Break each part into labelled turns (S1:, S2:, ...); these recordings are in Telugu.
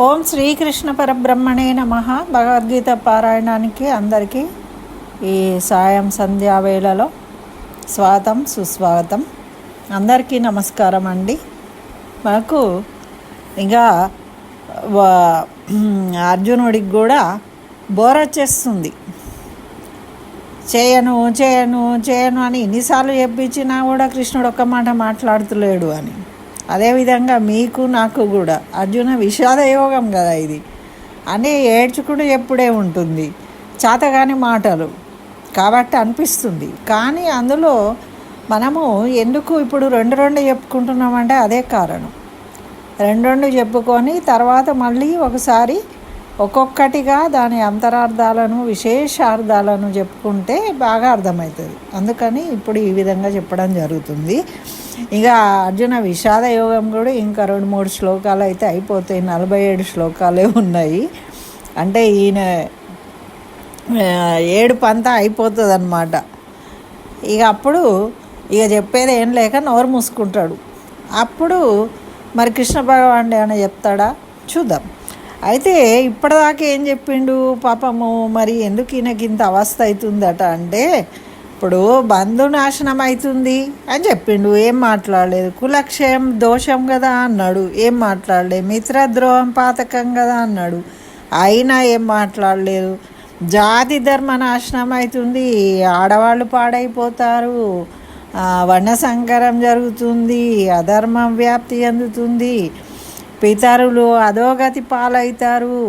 S1: ఓం శ్రీకృష్ణ పరబ్రహ్మణే నమ. భగవద్గీత పారాయణానికి అందరికీ ఈ సాయం సంధ్యా వేళలో స్వాగతం సుస్వాగతం. అందరికీ నమస్కారం అండి. మాకు ఇంకా అర్జునుడికి కూడా బోర వచ్చేస్తుంది. చేయను చేయను చేయను అని ఎన్నిసార్లు చెప్పించినా కూడా కృష్ణుడు ఒక్క మాట మాట్లాడుతలేడు అని. అదేవిధంగా మీకు నాకు కూడా. అర్జున విషాద యోగం కదా ఇది. అని ఏడ్చుకుంటూ ఎప్పుడే ఉంటుంది. చాతగాని మాటలు. కాబట్టి అనిపిస్తుంది. కానీ అందులో మనము ఎందుకు ఇప్పుడు రెండు రెండు చెప్పుకుంటున్నామంటే అదే కారణం. రెండు రెండు చెప్పుకొని తర్వాత మళ్ళీ ఒకసారి ఒక్కొక్కటిగా దాని అంతరార్థాలను విశేషార్థాలను చెప్పుకుంటే బాగా అర్థమవుతుంది. అందుకని ఇప్పుడు ఈ విధంగా చెప్పడం జరుగుతుంది. ఇక అర్జున విషాద యోగం కూడా ఇంకా రెండు మూడు శ్లోకాలు అయితే అయిపోతాయి. నలభై ఏడు శ్లోకాలే ఉన్నాయి. అంటే ఈయన ఏడు పంత అయిపోతుంది అనమాట ఇక అప్పుడు ఇక చెప్పేది ఏం లేక నోరు మూసుకుంటాడు. అప్పుడు మరి కృష్ణ భగవాన్ ఏమైనా చెప్తాడా? చూద్దాం. అయితే ఇప్పటిదాకా ఏం చెప్పిండు? పాపము మరి ఎందుకు ఈయనకి ఇంత అవస్థ అవుతుందట అంటే ఇప్పుడు బంధు నాశనం అవుతుంది అని చెప్పిండు. ఏం మాట్లాడలేదు? కులక్షయం దోషం కదా అన్నాడు. ఏం మాట్లాడలేదు మిత్రద్రోహం పాతకం కదా అన్నాడు. అయినా ఏం మాట్లాడలేదు? జాతి ధర్మ నాశనం అవుతుంది ఆడవాళ్ళు పాడైపోతారు. వర్ణ సంకరం జరుగుతుంది. అధర్మం వ్యాప్తి అందుతుంది. పితరులు అధోగతి పాలవుతారు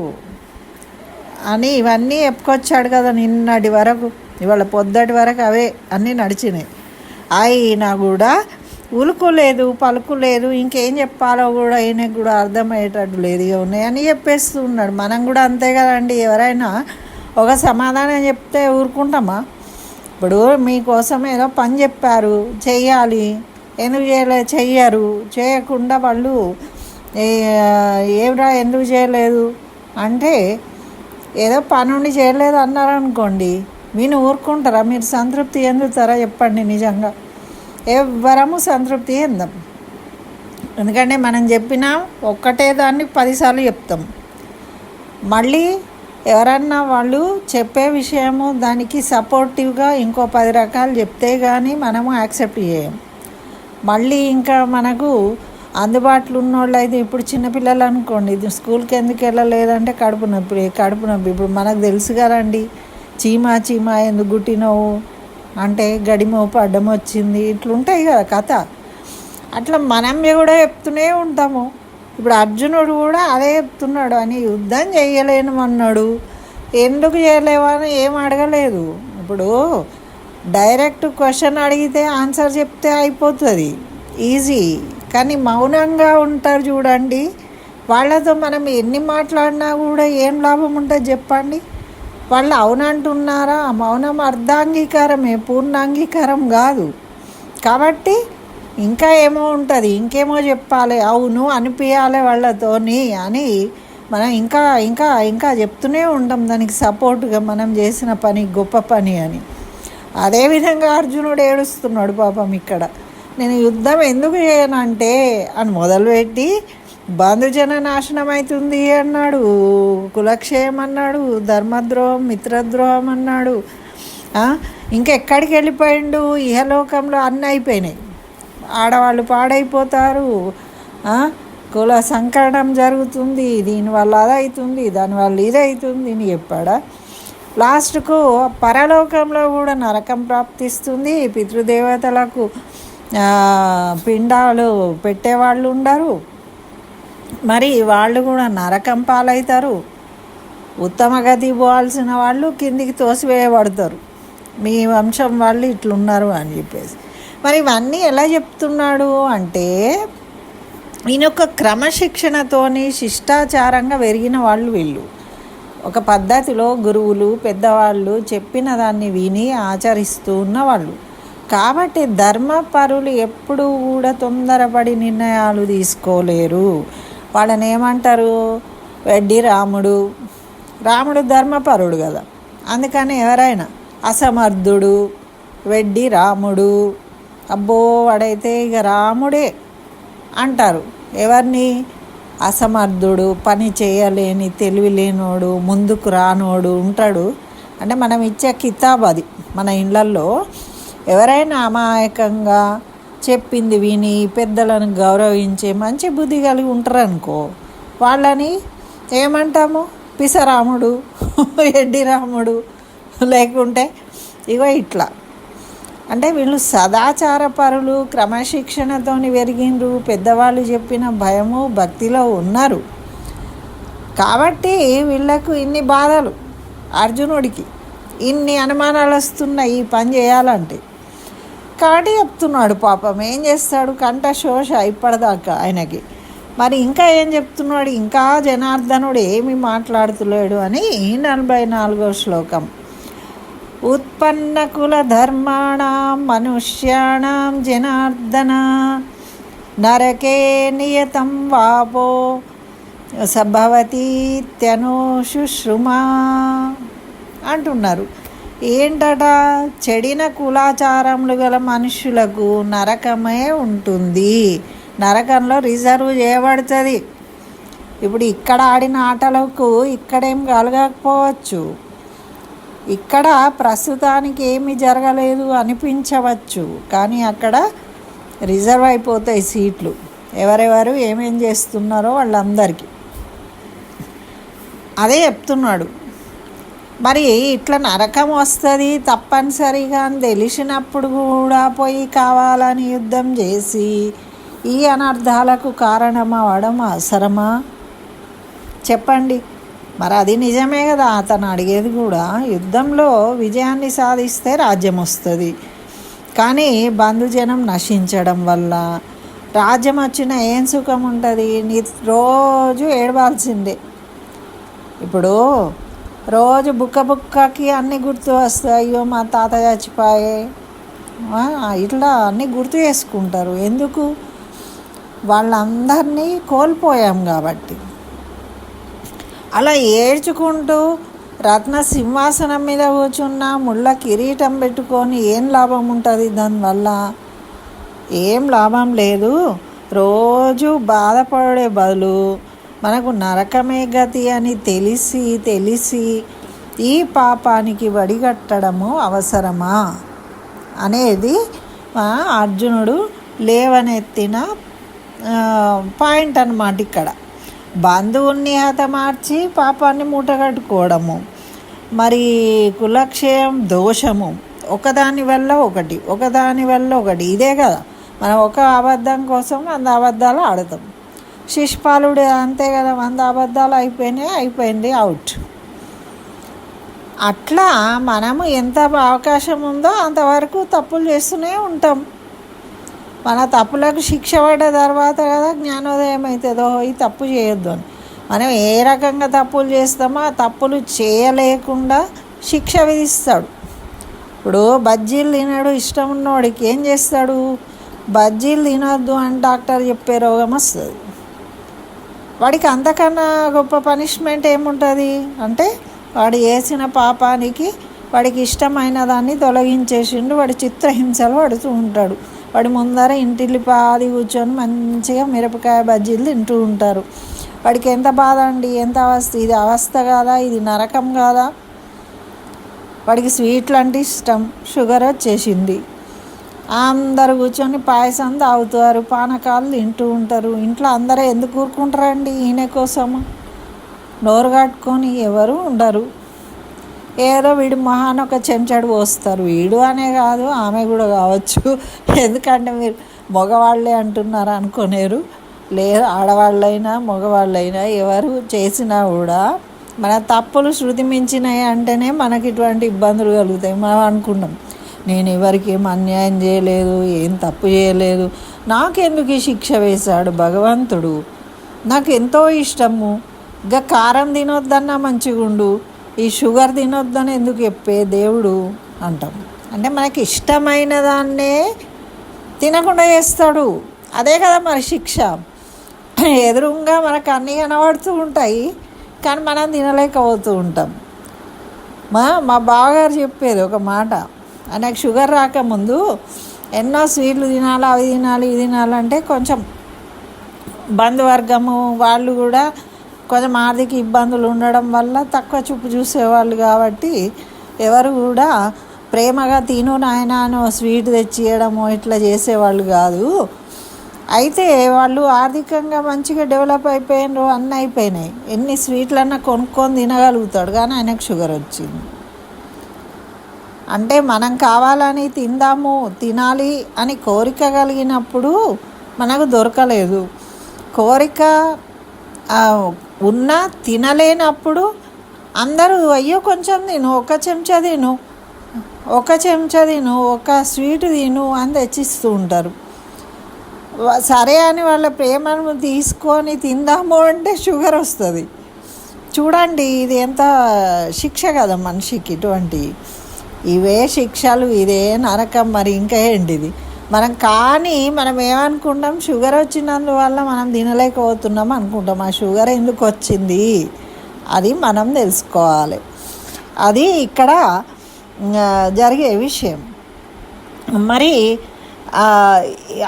S1: అని ఇవన్నీ చెప్పుకొచ్చాడు కదా నిన్నటి వరకు. ఇవాళ పొద్దటి వరకు అవే అన్నీ నడిచినాయి. అయినా కూడా ఉలుకులేదు పలుకులేదు ఇంకేం చెప్పాలో కూడా ఈయనకు కూడా అర్థమయ్యేటట్టు లేదు. ఇక ఉన్నాయని చెప్పేస్తూ ఉన్నాడు. మనం కూడా అంతే కదండి. ఎవరైనా ఒక సమాధానం చెప్తే ఊరుకుంటామా? ఇప్పుడు మీకోసం ఏదో పని చెప్పారు చెయ్యాలి. ఎందుకు చేయలే? చెయ్యరు. చేయకుండా వాళ్ళు ఏమిరా ఎందుకు చేయలేదు? అంటే ఏదో పనుండి చేయలేదు అన్నారనుకోండి. విని ఊరుకుంటారా? మీరు సంతృప్తి ఎందుతారా చెప్పండి నిజంగా. ఎవ్వరము సంతృప్తి ఎందాం ఎందుకంటే మనం చెప్పినా ఒక్కటే దాన్ని పదిసార్లు చెప్తాం. మళ్ళీ ఎవరన్నా వాళ్ళు చెప్పే విషయము దానికి సపోర్టివ్గా ఇంకో పది రకాలు చెప్తే కానీ మనము యాక్సెప్ట్ చేయం. మళ్ళీ ఇంకా మనకు అందుబాటులో ఉన్నోళ్ళు అయితే ఇప్పుడు చిన్నపిల్లలు అనుకోండి ఇది స్కూల్కి ఎందుకు వెళ్ళలేదంటే కడుపు నొప్పి కడుపు నొప్పి. ఇప్పుడు మనకు తెలుసు కదండి చీమా చీమా ఎందుకు గుట్టినవు? అంటే గడిమోపు అడ్డం వచ్చింది. ఇట్లుంటాయి కదా కథ. అట్లా మనం కూడా చెప్తూనే ఉంటాము. ఇప్పుడు అర్జునుడు కూడా అదే చెప్తున్నాడు అని యుద్ధం చేయలేను అన్నాడు. ఎందుకు చేయలేవని ఏం అడగలేదు. ఇప్పుడు డైరెక్ట్ క్వశ్చన్ అడిగితే ఆన్సర్ చెప్తే అయిపోతుంది. ఈజీ. కానీ మౌనంగా ఉంటారు చూడండి. వాళ్ళతో మనం ఎన్ని మాట్లాడినా కూడా ఏం లాభం ఉంటుంది చెప్పండి? వాళ్ళు అవునంటున్నారా? మౌనం అర్ధాంగీకారమే పూర్ణాంగీకారం కాదు. కాబట్టి ఇంకా ఏమో ఉంటుంది ఇంకేమో చెప్పాలి. అవును అనిపించాలి వాళ్ళతోని అని మనం ఇంకా ఇంకా ఇంకా చెప్తూనే ఉంటాం. దానికి సపోర్ట్గా మనం చేసిన పని గొప్ప పని అని. అదేవిధంగా అర్జునుడు ఏడుస్తున్నాడు పాపం ఇక్కడ. నేను యుద్ధం ఎందుకు చేయనంటే అని మొదలుపెట్టి బంధుజన నాశనం అవుతుంది అన్నాడు కులక్షయం అన్నాడు ధర్మద్రోహం మిత్రద్రోహం అన్నాడు. ఇంకెక్కడికి వెళ్ళిపోయిండు? ఇహలోకంలో అన్నీ అయిపోయినాయి. ఆడవాళ్ళు పాడైపోతారు. కుల సంకరణం జరుగుతుంది దీనివల్ల అది అవుతుంది దానివల్ల ఇది అవుతుంది అని చెప్పాడా? లాస్ట్కు పరలోకంలో కూడా నరకం ప్రాప్తిస్తుంది. పితృదేవతలకు పిండాలు పెట్టేవాళ్ళు ఉండరు. మరి వాళ్ళు కూడా నరకం పాలవుతారు ఉత్తమగతి పోవాల్సిన వాళ్ళు కిందికి తోసివేయబడతారు. మీ వంశం వాళ్ళు ఇట్లున్నారు అని చెప్పేసి. మరి ఇవన్నీ ఎలా చెప్తున్నాడు అంటే ఈయన ఒక క్రమశిక్షణతోని శిష్టాచారంగా పెరిగిన వాళ్ళు వీళ్ళు. ఒక పద్ధతిలో గురువులు పెద్దవాళ్ళు చెప్పిన దాన్ని విని ఆచరిస్తూ ఉన్నవాళ్ళు. కాబట్టి ధర్మపరులు ఎప్పుడూ కూడా తొందరపడి నిర్ణయాలు తీసుకోలేరు. వాళ్ళని ఏమంటారు? వెడ్డి రాముడు. రాముడు ధర్మపరుడు కదా. అందుకని ఎవరైనా అసమర్థుడు వెడ్డి రాముడు. అబ్బో వాడైతే ఇక రాముడే అంటారు. ఎవరిని? అసమర్థుడు పని చేయలేని తెలివి లేనోడు ముందుకు రానోడు ఉంటాడు. అంటే మనం ఇచ్చే కితాబ్ అది. మన ఇళ్ళల్లో ఎవరైనా అమాయకంగా చెప్పింది విని పెద్దలను గౌరవించే మంచి బుద్ధి కలిగి ఉంటారనుకో. వాళ్ళని ఏమంటాము? పిసరాముడు ఎడ్డి రాముడు లేకుంటే ఇగో ఇట్లా. అంటే వీళ్ళు సదాచార పరులు క్రమశిక్షణతోని పెరిగిండ్రు పెద్దవాళ్ళు చెప్పిన భయము భక్తిలో ఉన్నారు. కాబట్టి వీళ్ళకు ఇన్ని బాధలు అర్జునుడికి. ఇన్ని అనుమానాలు వస్తున్నాయి ఈ పని చేయాలంటే కాబట్టి చెప్తున్నాడు పాపం. ఏం చేస్తాడు? కంట శోష ఇప్పటిదాకా ఆయనకి. మరి ఇంకా ఏం చెప్తున్నాడు? ఇంకా జనార్దనుడు ఏమి మాట్లాడుతున్నాడు అని నలభై నాలుగో శ్లోకం. ఉత్పన్నకుల ధర్మాణం మనుష్యాణం జనార్దన నరకే నియతం వాపో సభవతీత్యనుశుశ్రుమా అంటున్నారు. ఏంటట? చెడిన కులాచారములు గల మనుషులకు నరకమే ఉంటుంది. నరకంలో రిజర్వ్ చేయబడుతుంది. ఇప్పుడు ఇక్కడ ఆడిన ఆటలకు ఇక్కడేం కలగకపోవచ్చు. ఇక్కడ ప్రస్తుతానికి ఏమీ జరగలేదు అనిపించవచ్చు. కానీ అక్కడ రిజర్వ్ అయిపోతాయి సీట్లు. ఎవరెవరు ఏమేం చేస్తున్నారో వాళ్ళందరికీ. అదే చెప్తున్నాడు. మరి ఇట్లా నరకం వస్తుంది తప్పనిసరిగా అని తెలిసినప్పుడు కూడా పోయి కావాలని యుద్ధం చేసి ఈ అనర్థాలకు కారణమవడం అవసరమా? చెప్పండి. మరి అది నిజమే కదా అతను అడిగేది కూడా. యుద్ధంలో విజయాన్ని సాధిస్తే రాజ్యం వస్తుంది. కానీ బంధుజనం నశించడం వల్ల రాజ్యం వచ్చిన ఏం సుఖం ఉంటుంది? నీ రోజు ఏడవాల్సిందే. ఇప్పుడు రోజు బుక్క బుక్కకి అన్నీ గుర్తు వస్తాయి. అయ్యో మా తాత చచ్చిపోయే. ఇట్లా అన్నీ గుర్తు చేసుకుంటారు. ఎందుకు? వాళ్ళందరినీ కోల్పోయాం కాబట్టి. అలా ఏడ్చుకుంటూ రత్న సింహాసనం మీద కూర్చున్న ముళ్ళ కిరీటం పెట్టుకొని ఏం లాభం ఉంటుంది? దానివల్ల ఏం లాభం లేదు. రోజు బాధపడే బదులు మనకు నరకమే గతి అని తెలిసి తెలిసి ఈ పాపానికి వడిగట్టడము అవసరమా? అనేది మా అర్జునుడు లేవనెత్తిన పాయింట్ అన్నమాట ఇక్కడ. బంధువుల్ని హతమార్చి పాపాన్ని మూటగట్టుకోవడము. మరి కులక్షయం దోషము. ఒకదాని వల్ల ఒకటి ఒకదాని వల్ల ఒకటి. ఇదే కదా. మనం ఒక అబద్ధం కోసం వంద అబద్ధాలు ఆడతాం. శిష్పాలుడు అంతే కదా వంద అబద్ధాలు అయిపోయినాయి అయిపోయింది అవుట్ అట్లా మనము ఎంత అవకాశం ఉందో అంతవరకు తప్పులు చేస్తూనే ఉంటాం. మన తప్పులకు శిక్ష పడ్డ తర్వాత కదా జ్ఞానోదయం అవుతుందో ఈ తప్పు చేయొద్దు అని. మనం ఏ రకంగా తప్పులు చేస్తామో ఆ తప్పులు చేయలేకుండా శిక్ష విధిస్తాడు. ఇప్పుడు బజ్జీలు తినడు ఇష్టం ఉన్నవాడికి ఏం చేస్తాడు? బజ్జీలు తినొద్దు అని డాక్టర్ చెప్పే రోగం వస్తుంది. వాడికి అంతకన్నా గొప్ప పనిష్మెంట్ ఏముంటుంది? అంటే వాడు చేసిన పాపానికి వాడికి ఇష్టమైన దాన్ని తొలగించేసిండు వాడు చిత్రహింసలు పడుతూ ఉంటాడు. వాడి ముందర ఇంటిల్లి పాది కూర్చొని మంచిగా మిరపకాయ బజ్జీలు తింటూ ఉంటారు. వాడికి ఎంత బాధ అండి? ఎంత అవస్థ? ఇది అవస్థ కాదా? ఇది నరకం కాదా? వాడికి స్వీట్లు అంటే ఇష్టం. షుగర్ వచ్చేసింది. అందరు కూర్చొని పాయసం తాగుతారు పానకాలు తింటూ ఉంటారు. ఇంట్లో అందరూ ఎందుకు ఊరుకుంటారండి ఈయన కోసము నోరు కట్టుకొని ఎవరు ఉండరు. ఏదో వీడు మహాన్ ఒక చెంచాడు పోస్తారు. వీడు అనే కాదు ఆమె కూడా కావచ్చు. ఎందుకంటే మీరు మగవాళ్ళే అంటున్నారు అనుకోలేరు లేదు ఆడవాళ్ళైనా మగవాళ్ళైనా ఎవరు చేసినా కూడా మన తప్పులు శృతి మించినాయి అంటేనే మనకి ఇటువంటి ఇబ్బందులు కలుగుతాయి. మనం అనుకున్నాం నేను ఎవరికేం అన్యాయం చేయలేదు ఏం తప్పు చేయలేదు. నాకెందుకు ఈ శిక్ష వేశాడు భగవంతుడు? నాకు ఎంతో ఇష్టము. ఇంకా కారం తినొద్దన్నా మంచిగుండు ఈ షుగర్ తినొద్దని ఎందుకు చెప్పే దేవుడు అంటాం. అంటే మనకి ఇష్టమైన దాన్నే తినకుండా చేస్తాడు. అదే కదా మరి శిక్ష. ఎదురుగా మనకు అన్నీ కనబడుతూ ఉంటాయి కానీ మనం తినలేకపోతూ ఉంటాం. మా మా బావగారు చెప్పేది ఒక మాట. ఆయనకు షుగర్ రాకముందు ఎన్నో స్వీట్లు తినాలి అవి తినాలి ఇది తినాలంటే కొంచెం బంధువర్గము వాళ్ళు కూడా కొంచెం ఆర్థిక ఇబ్బందులు ఉండడం వల్ల తక్కువ చూపు చూసేవాళ్ళు కాబట్టి ఎవరు కూడా ప్రేమగా తిను నాయన అని స్వీట్ తెచ్చియడము ఇట్లా చేసేవాళ్ళు కాదు. అయితే వాళ్ళు ఆర్థికంగా మంచిగా డెవలప్ అయిపోయినారు అన్నీ అయిపోయినాయి. ఎన్ని స్వీట్లన్నా కొనుక్కొని తినగలుగుతాడు కానీ ఆయనకు షుగర్ వచ్చింది. అంటే మనం కావాలని తిందాము తినాలి అని కోరిక కలిగినప్పుడు మనకు దొరకలేదు. కోరిక ఉన్నా తినలేనప్పుడు అందరూ అయ్యో కొంచెం తిను ఒక చెంచా తిను ఒక చెంచా తిను ఒక స్వీట్ తిను అని తెచ్చిస్తూ ఉంటారు. సరే అని వాళ్ళ ప్రేమను తీసుకొని తిందాము అంటే షుగర్ వస్తుంది. చూడండి ఇది ఎంత శిక్ష కదా మనిషికి ఇటువంటి ఇవే శిక్షలు ఇదే నరకం మరి ఇంకా ఏంటిది? మనం కానీ మనం ఏమనుకుంటాం? షుగర్ వచ్చినందువల్ల మనం తినలేకపోతున్నాం అనుకుంటాం. ఆ షుగర్ ఎందుకు వచ్చింది? అది మనం తెలుసుకోవాలి. అది ఇక్కడ జరిగే విషయం. మరి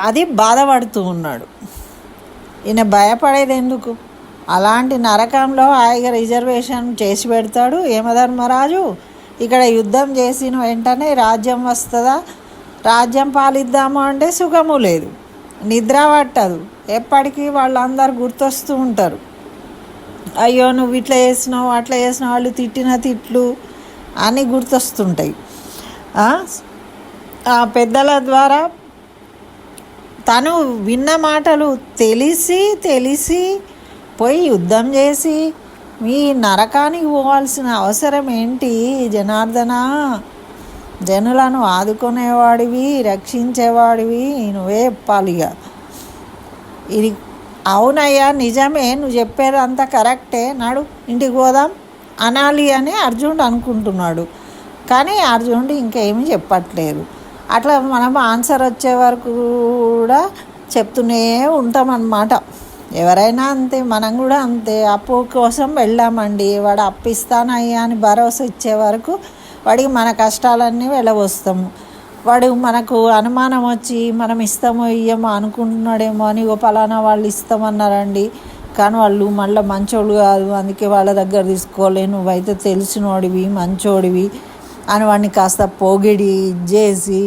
S1: అది బాధపడుతూ ఉన్నాడు. ఈయన భయపడేది ఎందుకు? అలాంటి నరకంలో హాయిగా రిజర్వేషన్ చేసి పెడతాడు. యమధర్మరాజు ఇక్కడ యుద్ధం చేసిన వెంటనే రాజ్యం వస్తుందా? రాజ్యం పాలిద్దాము అంటే సుఖము లేదు. నిద్ర పట్టదు. ఎప్పటికీ వాళ్ళందరూ గుర్తొస్తూ ఉంటారు. అయ్యో నువ్వు ఇట్లా చేసినావు అట్లా చేసిన వాళ్ళు తిట్టిన తిట్లు అని గుర్తొస్తుంటాయి. ఆ పెద్దల ద్వారా తను విన్న మాటలు తెలిసి తెలిసి పోయి యుద్ధం చేసి మీ నరకానికి పోవాల్సిన అవసరం ఏంటి? జనార్దన జనులను ఆదుకునేవాడివి రక్షించేవాడివి నువ్వే చెప్పాలిగా ఇది అవునయ్యా నిజమే నువ్వు చెప్పేది అంతా కరెక్టే. నాడు ఇంటికి పోదాం అనాలి అని అర్జునుడు అనుకుంటున్నాడు. కానీ అర్జునుడు ఇంకేమీ చెప్పట్లేదు. అట్లా మనం ఆన్సర్ వచ్చే వరకు కూడా చెప్తూనే ఉంటాం అన్నమాట ఎవరైనా అంతే మనం కూడా అంతే. అప్పు కోసం వెళ్ళామండి. వాడు అప్పిస్తానయ్యా అని భరోసా ఇచ్చే వరకు వాడికి మన కష్టాలన్నీ వెళ్ళవస్తాము వాడు మనకు అనుమానం వచ్చి మనం ఇస్తామో ఇయ్యమో అనుకుంటున్నాడేమో అని ఓ పలానా వాళ్ళు ఇస్తామన్నారండి. కానీ వాళ్ళు మళ్ళీ మంచోళ్ళు కాదు. అందుకే వాళ్ళ దగ్గర తీసుకోలే. నువ్వైతే తెలిసినోడివి మంచోడివి అని వాడిని కాస్త పొగిడి ఇచ్చేసి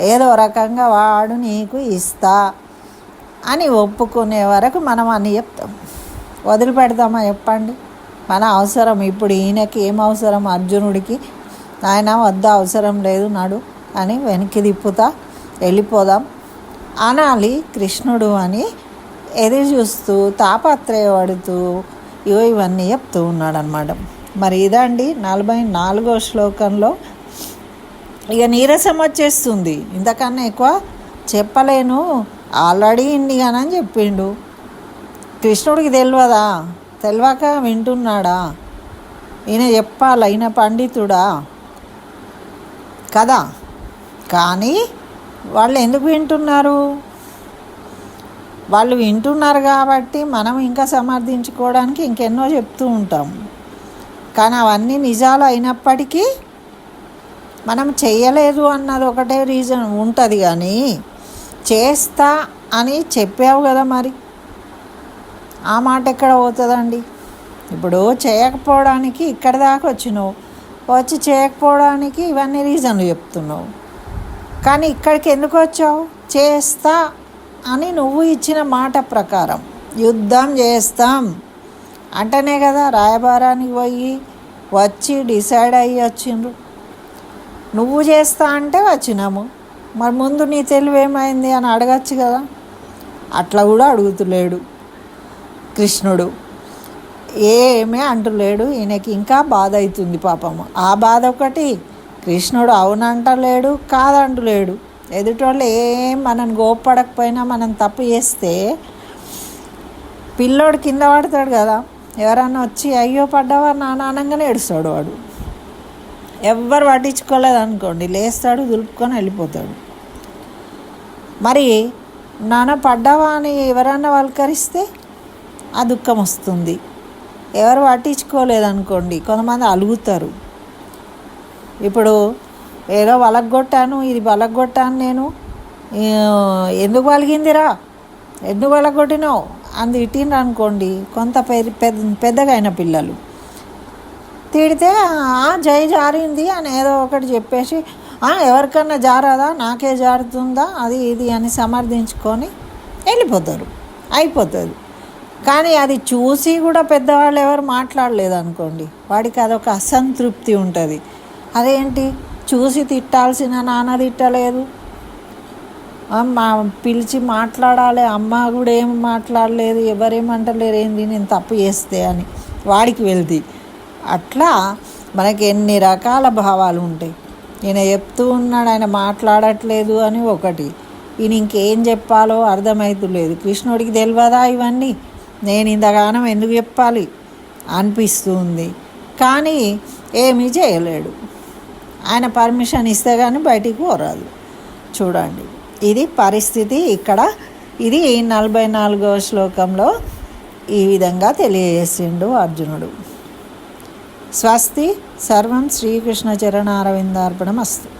S1: ఏదో రకంగా వాడు నీకు ఇస్తా. అని ఒప్పుకునే వరకు మనం అని చెప్తాం. వదిలిపెడతామా చెప్పండి. మన అవసరం ఇప్పుడు ఈయనకి ఏం అవసరం? అర్జునుడికి. ఆయన వద్ద అవసరం లేదు నాడు అని వెనక్కి తిప్పుతా వెళ్ళిపోదాం. అనాలి కృష్ణుడు అని ఎదురు చూస్తూ తాపత్రయపడుతూ ఇవో ఇవన్నీ చెప్తూ ఉన్నాడనమాట మరి ఇదండి నలభై నాలుగో శ్లోకంలో. ఇక నీరసం వచ్చేస్తుంది. ఇంతకన్నా ఎక్కువ చెప్పలేను. ఆల్రెడీ అని చెప్పిండు. కృష్ణుడికి తెలియదా తెలియక వింటున్నాడా? ఈయన చెప్పాల? ఈయన పండితుడా? కదా? కానీ వాళ్ళు ఎందుకు వింటున్నారు? వాళ్ళు వింటున్నారు కాబట్టి మనం ఇంకా సమర్థించుకోవడానికి ఇంకెన్నో చెప్తూ ఉంటాం. కానీ అవన్నీ నిజాలు అయినప్పటికీ మనం చేయలేదు అన్నది ఒకటే రీజన్ ఉంటుంది కానీ చేస్తా అని చెప్పావు కదా మరి. ఆ మాట ఎక్కడ పోతుందండి? ఇప్పుడు చేయకపోవడానికి ఇక్కడ దాకా వచ్చినావు. వచ్చి చేయకపోవడానికి ఇవన్నీ రీజన్లు చెప్తున్నావు. కానీ ఇక్కడికి ఎందుకు వచ్చావు? చేస్తా అని నువ్వు ఇచ్చిన మాట ప్రకారం. యుద్ధం చేస్తాం. అంటేనే కదా రాయబారానికి పోయి వచ్చి డిసైడ్ అయ్యి వచ్చిండ్రు. నువ్వు చేస్తా అంటే వచ్చినాము. మరి ముందు నీ తెలివి ఏమైంది అని అడగచ్చు కదా? అట్లా కూడా అడుగుతులేడు కృష్ణుడు. ఏమీ అంటలేడు ఈయనకి ఇంకా బాధ అవుతుంది పాపము. ఆ బాధ ఒకటి కృష్ణుడు అవునంటలేడు కాదంటలేడు. ఎదుటోళ్ళు ఏం మనం గోపడకపోయినా మనం తప్పు చేస్తే పిల్లోడు కింద పడతాడు కదా. ఎవరన్నా వచ్చి అయ్యో పడ్డావా నాన్న? అనగానే ఏడుస్తాడు వాడు. ఎవ్వరు పట్టించుకోలేదు అనుకోండి లేస్తాడు దులుపుకొని వెళ్ళిపోతాడు. మరి నాన్న పడ్డావా అని ఎవరన్నా వల్కరిస్తే ఆ దుఃఖం వస్తుంది. ఎవరు పట్టించుకోలేదనుకోండి కొంతమంది అలుగుతారు. ఇప్పుడు ఏదో వలగొట్టాను ఇది వలగొట్టాను నేను ఎందుకు వలిగిందిరా? ఎందుకు వలగొట్టినావు? అని తిట్టిండ్రు అనుకోండి కొంత పెద్ద పెద్దగా అయిన పిల్లలు. తిడితే జై జారింది అని ఏదో ఒకటి చెప్పేసి ఎవరికన్నా జారదా? నాకే జారుతుందా? అది ఇది అని సమర్థించుకొని వెళ్ళిపోతారు. అయిపోతుంది. కానీ అది చూసి కూడా పెద్దవాళ్ళు ఎవరు మాట్లాడలేదు అనుకోండి వాడికి అదొక అసంతృప్తి ఉంటుంది. అదేంటి? చూసి తిట్టాల్సిన నాన్న తిట్టలేదు. అమ్మ పిలిచి మాట్లాడాలి. అమ్మ కూడా ఏం మాట్లాడలేదు. ఎవరేమంటలేరు ఏంది? నేను తప్పు చేస్తే అని వాడికి వెళ్తే. అట్లా మనకి ఎన్ని రకాల భావాలు ఉంటాయి. ఈయన చెప్తూ ఉన్నాడు ఆయన మాట్లాడట్లేదు అని ఒకటి. ఈయన ఇంకేం చెప్పాలో అర్థమవుతులేదు కృష్ణుడికి తెలియదా ఇవన్నీ? నేను ఇంతగానం ఎందుకు చెప్పాలి? అనిపిస్తుంది. కానీ ఏమీ చేయలేడు. ఆయన పర్మిషన్ ఇస్తే కానీ బయటికి పోరాదు. చూడండి. ఇది పరిస్థితి ఇక్కడ. ఇది నలభై నాలుగవ శ్లోకంలో ఈ విధంగా తెలియజేసిండు అర్జునుడు. స్వస్తి. సర్వం శ్రీకృష్ణ చరణారవిందార్పణం అస్తు